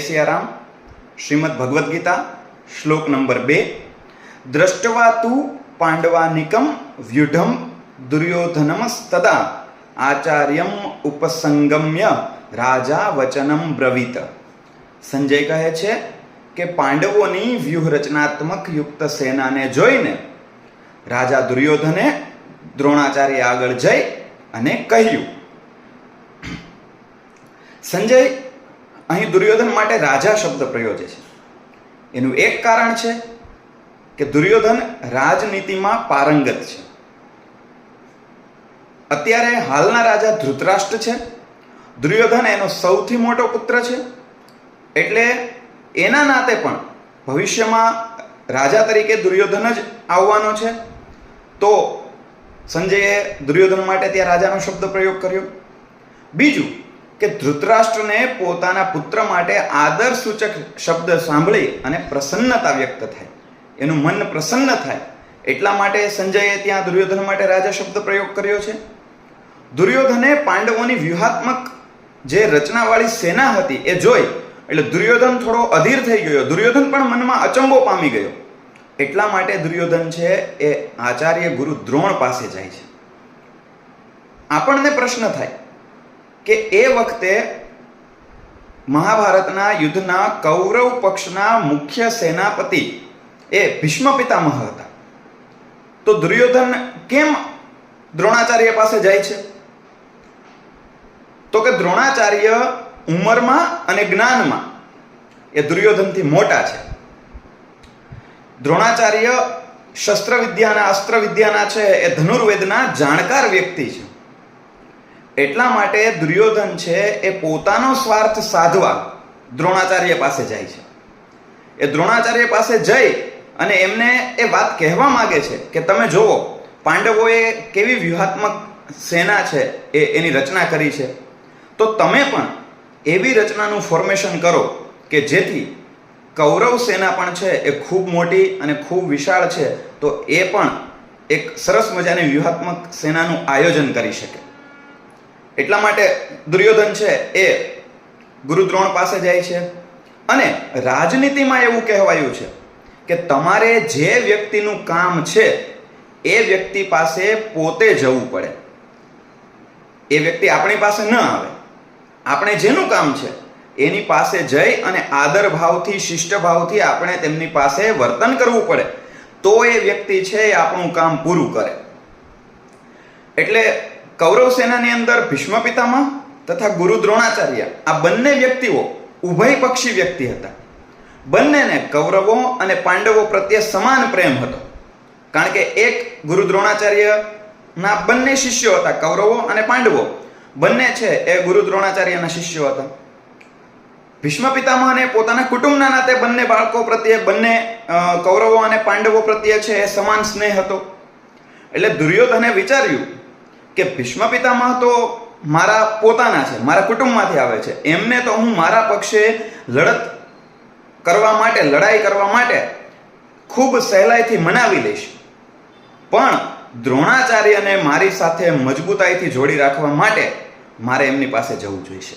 સિયારામ શ્રીમદ ભગવદ્ ગીતા, શ્લોક નંબર બે. દ્રષ્ટવા તું પાંડવાનિકમ વ્યુઢમ દુર્યોધનમસ્તદા આચાર્યમ ઉપસંગમ્ય રાજા વચનમ બ્રવીત. સંજય કહે છે કે પાંડવોની વ્યૂહરચનાત્મક યુક્ત સેનાને જોઈને રાજા દુર્યોધને દ્રોણાચાર્ય આગળ જઈ અને કહ્યું. સંજય અહીં દુર્યોધન માટે રાજા શબ્દ પ્રયોજે છે. એનું એક કારણ છે કે દુર્યોધન રાજનીતિમાં પારંગત છે. અત્યારે હાલના રાજા ધૃતરાષ્ટ્ર છે. દુર્યોધન એનો સૌથી મોટો પુત્ર છે. એટલે એના નાતે પણ ભવિષ્યમાં રાજા તરીકે દુર્યોધન જ આવવાનો છે. તો સંજયે દુર્યોધન માટે ત્યાં રાજાનો શબ્દ પ્રયોગ કર્યો. બીજું કે ધૃતરાષ્ટ્રને પોતાના પુત્ર માટે આદર સૂચક શબ્દ સાંભળી અને પ્રસન્નતા વ્યક્ત થાય. એનું મન પ્રસન્ન થાય. એટલા માટે સંજયે ત્યાં દુર્યોધન માટે રાજા શબ્દ પ્રયોગ કર્યો છે. દુર્યોધને પાંડવોની વ્યૂહાત્મક જે રચનાવાળી સેના હતી એ જોઈ એટલે દુર્યોધન થોડો અધીર થઈ ગયો. દુર્યોધન પણ મનમાં અચંબો પામી ગયો. એટલા માટે દુર્યોધન છે એ આચાર્ય ગુરુ દ્રોણ પાસે જાય છે. આપણને પ્રશ્ન થાય કે એ વખતે મહાભારતના યુદ્ધના કૌરવ પક્ષના મુખ્ય સેનાપતિ એ ભીષ્મ પિતામહ હતા. તો દુર્યોધન કેમ દ્રોણાચાર્ય પાસે જાય છે? તો કે દ્રોણાચાર્ય ઉંમરમાં અને જ્ઞાનમાં એ દુર્યોધનથી મોટા છે. દ્રોણાચાર્ય શસ્ત્ર વિદ્યાના અસ્ત્ર વિદ્યાના છે એ ધનુર્વેદના જાણકાર વ્યક્તિ છે. એટલા માટે દુર્યોધન છે એ પોતાનો સ્વાર્થ સાધવા દ્રોણાચાર્ય પાસે જાય છે. એ દ્રોણાચાર્ય પાસે જઈ અને એમને એ વાત કહેવા માગે છે કે તમે જુઓ, પાંડવોએ કેવી વ્યૂહાત્મક સેના છે એ એની રચના કરી છે. તો તમે પણ એવી રચનાનું ફોર્મેશન કરો કે જેથી કૌરવ સેના પણ છે એ ખૂબ મોટી અને ખૂબ વિશાળ છે, તો એ પણ એક સરસ મજાની વ્યૂહાત્મક સેનાનું આયોજન કરી શકે. એટલા માટે દુર્યોધન છે એ ગુરુદ્રોણ પાસે જાય છે. અને રાજનીતિમાં એવું કહેવાયું છે કે તમારે જે વ્યક્તિનું કામ છે, એ વ્યક્તિ પાસે પોતે જવું પડે. એ વ્યક્તિ આપણી પાસે ન આવે. આપણે જેનું કામ છે, એની પાસે જઈ અને આદર ભાવથી, શિષ્ટ ભાવથી આપણે તેમની પાસે વર્તન કરવું પડે. તો એ વ્યક્તિ છે એ આપણું કામ પૂરું કરે. એટલે કૌરવ સેનાની અંદર ભીષ્મ પિતામહ તથા ગુરુ દ્રોણાચાર્ય આ બંને વ્યક્તિઓ ઉભય પક્ષી વ્યક્તિ હતા. બંનેને કૌરવો અને પાંડવો પ્રત્યે સમાન પ્રેમ હતો. કારણ કે એક ગુરુ દ્રોણાચાર્યના બંને શિષ્યો હતા, કૌરવો અને પાંડવો. બંને છે એ ગુરુ દ્રોણાચાર્યના શિષ્યો હતા. ભીષ્મ પિતામહને પોતાના કુટુંબના નાતે બંને બાળકો પ્રત્યે, બંને કૌરવો અને પાંડવો પ્રત્યે છે એ સમાન સ્નેહ હતો. એટલે દુર્યોધને વિચાર્યું કે ભીષ્મ પિતામહ તો મારા પોતાના છે, મારા કુટુંબમાંથી આવે છે. એમને તો હું મારા પક્ષે લડત કરવા માટે, લડાઈ કરવા માટે ખૂબ સહેલાઈથી મનાવી લઈશ. પણ દ્રોણાચાર્યને મારી સાથે મજબૂતાઈથી જોડી રાખવા માટે મારે એમની પાસે જવું જોઈશે.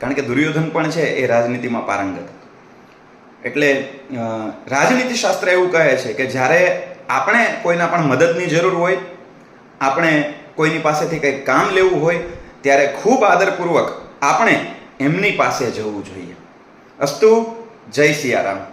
કારણ કે દુર્યોધન પણ છે એ રાજનીતિમાં પારંગત. એટલે રાજનીતિ શાસ્ત્ર એવું કહે છે કે જ્યારે આપણે કોઈના પણ મદદની જરૂર હોય, આપણે કોઈની પાસેથી કંઈક કામ લેવું હોય, ત્યારે ખૂબ આદરપૂર્વક આપણે એમની પાસે જવું જોઈએ. અસ્તુ, જય સિયારામ.